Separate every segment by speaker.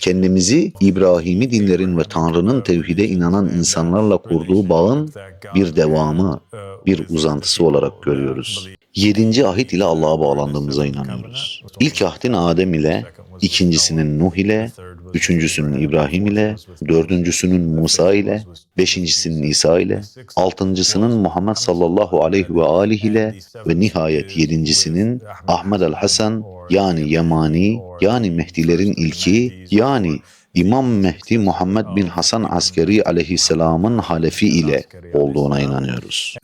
Speaker 1: kendimizi İbrahimi dinlerin ve Tanrı'nın tevhide inanan insanlarla kurduğu bağın bir devamı, bir uzantısı olarak görüyoruz. Yedinci ahit ile Allah'a bağlandığımıza inanıyoruz. İlk ahdin Adem ile, ikincisinin Nuh ile, üçüncüsünün İbrahim ile, dördüncüsünün Musa ile, beşincisinin İsa ile, altıncısının Muhammed sallallahu aleyhi ve alihi ile ve nihayet yedincisinin Ahmed el Hasan yani Yemani yani Mehdilerin ilki yani İmam Mehdi Muhammed bin Hasan Askeri aleyhisselamın halefi ile olduğuna inanıyoruz.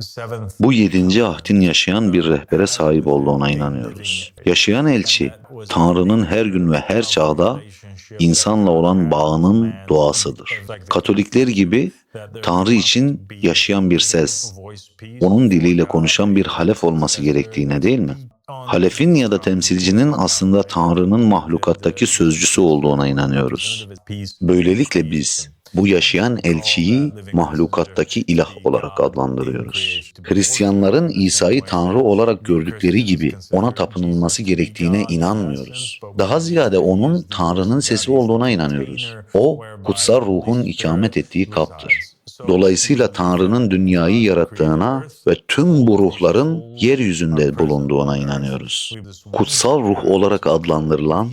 Speaker 1: Bu yedinci ahdin yaşayan bir rehbere sahip olduğuna inanıyoruz. Yaşayan elçi, Tanrı'nın her gün ve her çağda insanla olan bağının doğasıdır. Katolikler gibi Tanrı için yaşayan bir ses, onun diliyle konuşan bir halef olması gerektiğine değil mi? Halefin ya da temsilcinin aslında Tanrı'nın mahlukattaki sözcüsü olduğuna inanıyoruz. Böylelikle biz bu yaşayan elçiyi mahlukattaki ilah olarak adlandırıyoruz. Hristiyanların İsa'yı Tanrı olarak gördükleri gibi ona tapınılması gerektiğine inanmıyoruz. Daha ziyade onun Tanrı'nın sesi olduğuna inanıyoruz. O kutsal ruhun ikamet ettiği kaptır. Dolayısıyla Tanrı'nın dünyayı yarattığına ve tüm bu ruhların yeryüzünde bulunduğuna inanıyoruz. Kutsal ruh olarak adlandırılan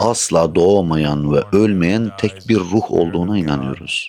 Speaker 1: asla doğmayan ve ölmeyen tek bir ruh olduğuna inanıyoruz.